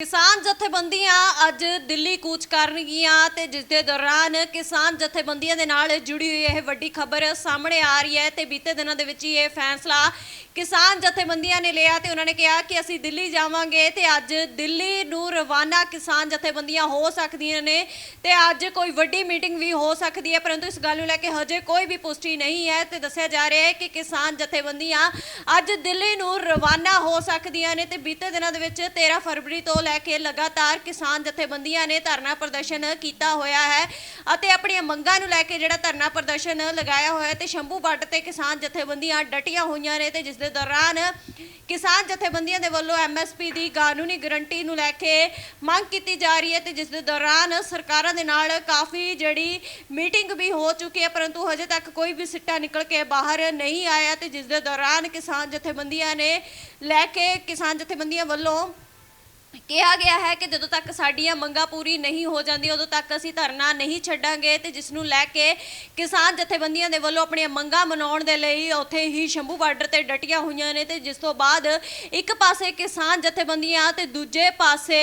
ਕਿਸਾਨ ਜਥੇਬੰਦੀਆਂ ਅੱਜ ਦਿੱਲੀ ਕੂਚ ਕਰਨਗੀਆਂ ਤੇ ਜਿਸ ਦੇ ਦੌਰਾਨ ਕਿਸਾਨ ਜਥੇਬੰਦੀਆਂ ਦੇ ਨਾਲ ਜੁੜੀ ਹੋਈ ਇਹ ਵੱਡੀ ਖਬਰ ਸਾਹਮਣੇ ਆ ਰਹੀ ਹੈ ਤੇ ਬੀਤੇ ਦਿਨਾਂ ਦੇ ਵਿੱਚ ਹੀ ਇਹ ਫੈਸਲਾ ਕਿਸਾਨ ਜਥੇਬੰਦੀਆਂ ਨੇ ਲਿਆ ਤੇ ਉਹਨਾਂ ਨੇ ਕਿਹਾ ਕਿ ਅਸੀਂ ਦਿੱਲੀ ਜਾਵਾਂਗੇ ਤੇ ਅੱਜ ਦਿੱਲੀ ਨੂੰ ਰਵਾਨਾ ਕਿਸਾਨ ਜਥੇਬੰਦੀਆਂ ਹੋ ਸਕਦੀਆਂ ਨੇ ਤੇ ਅੱਜ ਕੋਈ ਵੱਡੀ ਮੀਟਿੰਗ ਵੀ ਹੋ ਸਕਦੀ ਹੈ, ਪਰੰਤੂ ਇਸ ਗੱਲ ਨੂੰ ਲੈ ਕੇ ਹਜੇ ਕੋਈ ਵੀ ਪੁਸ਼ਟੀ ਨਹੀਂ ਹੈ ਤੇ ਦੱਸਿਆ ਜਾ ਰਿਹਾ ਹੈ ਕਿ ਕਿਸਾਨ ਜਥੇਬੰਦੀਆਂ ਅੱਜ ਦਿੱਲੀ ਨੂੰ ਰਵਾਨਾ ਹੋ ਸਕਦੀਆਂ ਨੇ ਤੇ ਬੀਤੇ ਦਿਨਾਂ ਦੇ ਵਿੱਚ 13 ਫਰਵਰੀ ਤੋਂ ਲੈ ਕੇ ਲਗਾਤਾਰ ਕਿਸਾਨ ਜਥੇਬੰਦੀਆਂ ਨੇ ਧਰਨਾ ਪ੍ਰਦਰਸ਼ਨ ਕੀਤਾ ਹੋਇਆ ਹੈ ਅਤੇ ਆਪਣੀਆਂ ਮੰਗਾਂ ਨੂੰ ਲੈ ਕੇ ਜਿਹੜਾ ਧਰਨਾ ਪ੍ਰਦਰਸ਼ਨ ਲਗਾਇਆ ਹੋਇਆ ਹੈ ਤੇ ਸ਼ੰਭੂ ਬੱਟ ਤੇ ਕਿਸਾਨ ਜਥੇਬੰਦੀਆਂ ਡਟੀਆਂ ਹੋਈਆਂ ਨੇ ਤੇ ਜਿਸ ਦੇ ਦੌਰਾਨ ਕਿਸਾਨ ਜਥੇਬੰਦੀਆਂ ਦੇ ਵੱਲੋਂ ਐਮਐਸਪੀ ਦੀ ਕਾਨੂੰਨੀ ਗਰੰਟੀ ਨੂੰ ਲੈ ਕੇ ਮੰਗ ਕੀਤੀ ਜਾ ਰਹੀ ਹੈ ਤੇ ਜਿਸ ਦੇ ਦੌਰਾਨ ਸਰਕਾਰਾਂ ਦੇ ਨਾਲ ਕਾਫੀ ਜਿਹੜੀ ਮੀਟਿੰਗ ਵੀ ਹੋ ਚੁੱਕੀ ਹੈ, ਪਰੰਤੂ ਹਜੇ ਤੱਕ ਕੋਈ ਵੀ ਸਿੱਟਾ ਨਿਕਲ ਕੇ ਬਾਹਰ ਨਹੀਂ ਆਇਆ ਤੇ ਜਿਸ ਦੇ ਦੌਰਾਨ ਕਿਸਾਨ ਜਥੇਬੰਦੀਆਂ ਨੇ ਲੈ ਕੇ ਕਿਸਾਨ ਜਥੇਬੰਦੀਆਂ ਵੱਲੋਂ ਕਿਹਾ ਗਿਆ ਹੈ ਕਿ ਜਦੋਂ ਤੱਕ ਸਾਡੀਆਂ ਮੰਗਾਂ ਪੂਰੀ ਨਹੀਂ ਹੋ ਜਾਂਦੀਆਂ, ਉਦੋਂ ਤੱਕ ਅਸੀਂ ਧਰਨਾ ਨਹੀਂ ਛੱਡਾਂਗੇ ਤੇ ਜਿਸ ਨੂੰ ਲੈ ਕੇ ਕਿਸਾਨ ਜਥੇਬੰਦੀਆਂ ਦੇ ਵੱਲੋਂ ਆਪਣੀਆਂ ਮੰਗਾਂ ਮਨਾਉਣ ਦੇ ਲਈ ਉੱਥੇ ਹੀ ਸ਼ੰਭੂ ਬਾਰਡਰ ਤੇ ਡਟੀਆਂ ਹੋਈਆਂ ਨੇ ਤੇ ਜਿਸ ਤੋਂ ਬਾਅਦ ਇੱਕ ਪਾਸੇ ਕਿਸਾਨ ਜਥੇਬੰਦੀਆਂ ਤੇ ਦੂਜੇ ਪਾਸੇ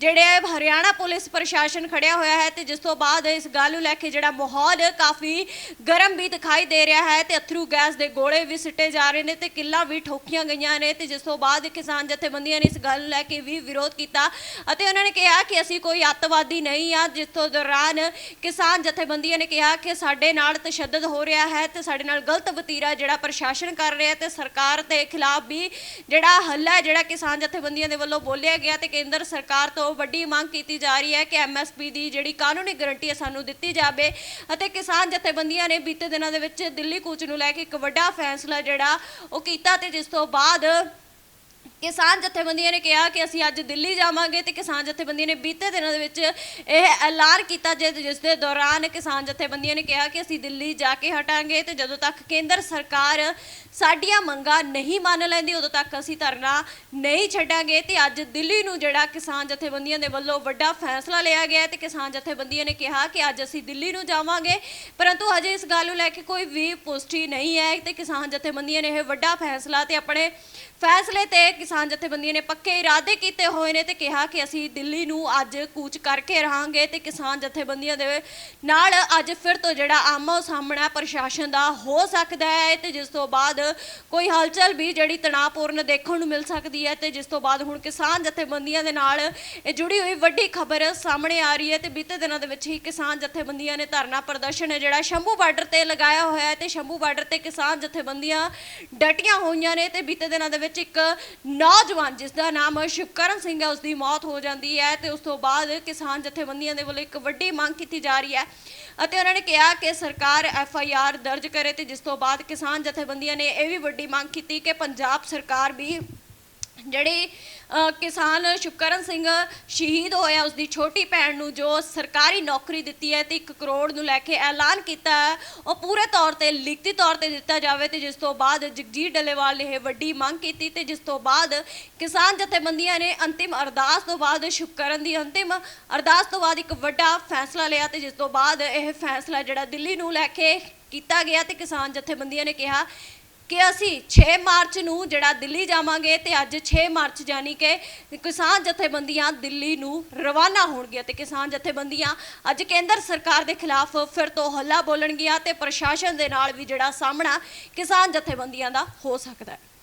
ਜਿਹੜੇ ਹਰਿਆਣਾ ਪੁਲਿਸ ਪ੍ਰਸ਼ਾਸਨ ਖੜਿਆ ਹੋਇਆ ਹੈ ਤੇ ਜਿਸ ਤੋਂ ਬਾਅਦ ਇਸ ਗੱਲ ਨੂੰ ਲੈ ਕੇ ਜਿਹੜਾ ਮਾਹੌਲ ਕਾਫੀ ਗਰਮ ਵੀ ਦਿਖਾਈ ਦੇ ਰਿਹਾ ਹੈ ਤੇ ਅਥਰੂ ਗੈਸ ਦੇ ਗੋਲੇ ਵੀ ਸਿੱਟੇ ਜਾ ਰਹੇ ਨੇ ਤੇ ਕਿੱਲਾਂ ਵੀ ਠੋਕੀਆਂ ਗਈਆਂ ਨੇ ਤੇ ਜਿਸ ਤੋਂ ਬਾਅਦ ਕਿਸਾਨ ਜਥੇਬੰਦੀਆਂ ਨੇ ਇਸ ਗੱਲ ਨੂੰ ਲੈ ਕੇ ਵੀ ਵਿਰੋਧ ਕੀਤਾ ਅਤੇ ਉਹਨਾਂ ਨੇ ਕਿਹਾ ਕਿ ਅਸੀਂ ਕੋਈ ਅੱਤਵਾਦੀ ਨਹੀਂ ਆ ਜਿਸ ਦੌਰਾਨ ਕਿਸਾਨ ਜਥੇਬੰਦੀਆਂ ਨੇ ਕਿਹਾ ਕਿ ਸਾਡੇ ਨਾਲ ਤਸ਼ੱਦਦ ਹੋ ਰਿਹਾ ਹੈ ਤੇ ਸਾਡੇ ਨਾਲ ਗਲਤ ਵਤੀਰਾ ਜਿਹੜਾ ਪ੍ਰਸ਼ਾਸਨ ਕਰ ਰਿਹਾ ਤੇ ਸਰਕਾਰ ਦੇ ਖਿਲਾਫ ਵੀ ਜਿਹੜਾ ਹੱਲਾ ਜਿਹੜਾ ਕਿਸਾਨ ਜਥੇਬੰਦੀਆਂ ਦੇ ਵੱਲੋਂ ਬੋਲਿਆ ਗਿਆ ਤੇ ਕੇਂਦਰ ਸਰਕਾਰ ਤੋਂ ਵੱਡੀ ਮੰਗ ਕੀਤੀ ਜਾ ਰਹੀ ਹੈ ਕਿ ਐਮਐਸਪੀ ਦੀ ਜਿਹੜੀ ਕਾਨੂੰਨੀ ਗਰੰਟੀ ਹੈ ਸਾਨੂੰ ਦਿੱਤੀ ਜਾਵੇ ਅਤੇ ਕਿਸਾਨ ਜਥੇਬੰਦੀਆਂ ਨੇ ਬੀਤੇ ਦਿਨਾਂ ਦੇ ਵਿੱਚ ਦਿੱਲੀ ਕੂਚ ਨੂੰ ਲੈ ਕੇ ਇੱਕ ਵੱਡਾ ਫੈਸਲਾ ਜਿਹੜਾ ਉਹ ਕੀਤਾ ਤੇ ਜਿਸ ਤੋਂ ਬਾਅਦ ਕਿਸਾਨ ਜਥੇਬੰਦੀਆਂ ਨੇ ਕਿਹਾ ਕਿ ਅਸੀਂ ਅੱਜ ਦਿੱਲੀ ਜਾਵਾਂਗੇ ਤੇ ਕਿਸਾਨ ਜਥੇਬੰਦੀਆਂ ਨੇ ਬੀਤੇ ਦਿਨਾਂ ਦੇ ਵਿੱਚ ਇਹ ਐਲਾਨ ਕੀਤਾ ਜਿ- ਜਿਸ ਦੇ ਦੌਰਾਨ ਕਿਸਾਨ ਜਥੇਬੰਦੀਆਂ ਨੇ ਕਿਹਾ ਕਿ ਅਸੀਂ ਦਿੱਲੀ ਜਾ ਕੇ ਹਟਾਂਗੇ ਤੇ ਜਦੋਂ ਤੱਕ ਕੇਂਦਰ ਸਰਕਾਰ ਸਾਡੀਆਂ ਮੰਗਾਂ ਨਹੀਂ ਮੰਨ ਲੈਂਦੀ, ਉਦੋਂ ਤੱਕ ਅਸੀਂ ਧਰਨਾ ਨਹੀਂ ਛੱਡਾਂਗੇ ਤੇ ਅੱਜ ਦਿੱਲੀ ਨੂੰ ਜਿਹੜਾ ਕਿਸਾਨ ਜਥੇਬੰਦੀਆਂ ਦੇ ਵੱਲੋਂ ਵੱਡਾ ਫੈਸਲਾ ਲਿਆ ਗਿਆ ਹੈ ਤੇ ਕਿਸਾਨ ਜਥੇਬੰਦੀਆਂ ਨੇ ਕਿਹਾ ਕਿ ਅੱਜ ਅਸੀਂ ਦਿੱਲੀ ਨੂੰ ਜਾਵਾਂਗੇ। ਪਰੰਤੂ ਹਜੇ ਇਸ ਗੱਲ ਨੂੰ ਲੈ ਕੇ ਕੋਈ ਵੀ ਪੁਸ਼ਟੀ ਨਹੀਂ ਹੈ ਤੇ ਕਿਸਾਨ ਜਥੇਬੰਦੀਆਂ ਨੇ ਇਹ ਵੱਡਾ ਫੈਸਲਾ ਤੇ ਆਪਣੇ ਫੈਸਲੇ ਤੇ ਕਿਸਾਨ ਜਥੇਬੰਦੀਆਂ ਨੇ ਪੱਕੇ ਇਰਾਦੇ ਕੀਤੇ ਹੋਏ ਨੇ ਤੇ ਕਿਹਾ ਕਿ ਅਸੀਂ ਦਿੱਲੀ ਨੂੰ ਅੱਜ ਕੂਚ ਕਰਕੇ ਰਹਾਂਗੇ ਤੇ ਕਿਸਾਨ ਜਥੇਬੰਦੀਆਂ ਦੇ ਨਾਲ ਅੱਜ ਫਿਰ ਤੋਂ ਜਿਹੜਾ ਆਮੋ ਸਾਹਮਣਾ ਪ੍ਰਸ਼ਾਸਨ ਦਾ ਹੋ ਸਕਦਾ ਹੈ ਤੇ ਜਿਸ ਤੋਂ ਬਾਅਦ ਕੋਈ ਹਲਚਲ ਵੀ ਜਿਹੜੀ ਤਣਾਅਪੂਰਨ ਦੇਖਣ ਨੂੰ ਮਿਲ ਸਕਦੀ ਹੈ ਤੇ ਜਿਸ ਤੋਂ ਬਾਅਦ ਹੁਣ ਕਿਸਾਨ ਜਥੇਬੰਦੀਆਂ ਦੇ ਨਾਲ ਇਹ ਜੁੜੀ ਹੋਈ ਵੱਡੀ ਖਬਰ ਸਾਹਮਣੇ ਆ ਰਹੀ ਹੈ ਤੇ ਬੀਤੇ ਦਿਨਾਂ ਦੇ ਵਿੱਚ ਹੀ ਕਿਸਾਨ ਜਥੇਬੰਦੀਆਂ ਨੇ ਧਰਨਾ ਪ੍ਰਦਰਸ਼ਨ ਹੈ ਜਿਹੜਾ ਸ਼ੰਭੂ ਬਾਰਡਰ ਤੇ ਲਗਾਇਆ ਹੋਇਆ ਹੈ ਤੇ ਸ਼ੰਭੂ ਬਾਰਡਰ ਤੇ ਕਿਸਾਨ ਜਥੇਬੰਦੀਆਂ ਡਟੀਆਂ ਹੋਈਆਂ ਨੇ ਤੇ ਬੀਤੇ ਦਿਨਾਂ ਦੇ ਵਿੱਚ ਇੱਕ ਨੌਜਵਾਨ, ਜਿਸ ਦਾ ਨਾਮ ਸ਼ੁਕਰਨ ਸਿੰਘ ਹੈ ਉਸ ਦੀ ਮੌਤ ਹੋ ਜਾਂਦੀ ਹੈ ਤੇ ਉਸ ਤੋਂ ਬਾਅਦ ਕਿਸਾਨ ਜਥੇਬੰਦੀਆਂ ਦੇ ਵੱਲੋਂ ਇੱਕ ਵੱਡੀ ਮੰਗ ਕੀਤੀ ਜਾ ਰਹੀ ਹੈ ਅਤੇ ਉਹਨਾਂ ਨੇ ਕਿਹਾ ਕਿ ਸਰਕਾਰ ਐਫ ਆਈ ਆਰ ਦਰਜ ਕਰੇ ਤੇ ਜਿਸ ਤੋਂ ਬਾਅਦ ਕਿਸਾਨ ਜਥੇਬੰਦੀਆਂ ਨੇ ਇਹ ਵੀ ਵੱਡੀ ਮੰਗ ਕੀਤੀ ਕਿ ਪੰਜਾਬ ਸਰਕਾਰ ਵੀ ਜਿਹੜੀ ਕਿਸਾਨ ਸ਼ੁਕਰਨ ਸਿੰਘ ਸ਼ਹੀਦ ਹੋਇਆ ਉਸ ਦੀ ਛੋਟੀ ਭੈਣ ਨੂੰ ਜੋ ਸਰਕਾਰੀ ਨੌਕਰੀ ਦਿੱਤੀ ਹੈ ਤੇ 1 ਕਰੋੜ ਨੂੰ ਲੈ ਕੇ ਐਲਾਨ ਕੀਤਾ ਹੈ, ਉਹ ਪੂਰੇ ਤੌਰ ਤੇ ਲਿਖਤੀ ਤੌਰ ਤੇ ਦਿੱਤਾ ਜਾਵੇ ਤੇ ਜਿਸ ਤੋਂ ਬਾਅਦ ਜਗਜੀਤ ਡੱਲੇਵਾਲ ਨੇ ਇਹ ਵੱਡੀ ਮੰਗ ਕੀਤੀ ਤੇ ਜਿਸ ਤੋਂ ਬਾਅਦ ਕਿਸਾਨ ਜਥੇਬੰਦੀਆਂ ਨੇ ਅੰਤਿਮ ਅਰਦਾਸ ਤੋਂ ਬਾਅਦ ਸ਼ੁਕਰਨ ਦੀ ਅੰਤਿਮ ਅਰਦਾਸ ਤੋਂ ਬਾਅਦ ਇੱਕ ਵੱਡਾ ਫੈਸਲਾ ਲਿਆ ਤੇ ਜਿਸ ਤੋਂ ਬਾਅਦ ਇਹ ਫੈਸਲਾ ਜਿਹੜਾ ਦਿੱਲੀ ਨੂੰ ਲੈ ਕੇ ਕੀਤਾ ਗਿਆ ਤੇ ਕਿਸਾਨ ਜਥੇਬੰਦੀਆਂ ਨੇ ਕਿਹਾ ਕਿ ਅਸੀਂ 6 ਮਾਰਚ ਨੂੰ ਜਿਹੜਾ ਦਿੱਲੀ ਜਾਵਾਂਗੇ ਤੇ ਅੱਜ 6 ਮਾਰਚ ਜਾਨੀ ਕਿ ਕਿਸਾਨ ਜਥੇਬੰਦੀਆਂ ਦਿੱਲੀ ਨੂੰ ਰਵਾਨਾ ਹੋਣਗੀਆਂ ਤੇ ਕਿਸਾਨ ਜਥੇਬੰਦੀਆਂ ਅੱਜ ਕੇਂਦਰ ਸਰਕਾਰ ਦੇ ਖਿਲਾਫ ਫਿਰ ਤੋਂ ਹੱਲਾ ਬੋਲਣਗੀਆਂ ਤੇ ਪ੍ਰਸ਼ਾਸਨ ਦੇ ਨਾਲ ਵੀ ਜਿਹੜਾ ਸਾਹਮਣਾ ਕਿਸਾਨ ਜਥੇਬੰਦੀਆਂ ਦਾ ਹੋ ਸਕਦਾ ਹੈ।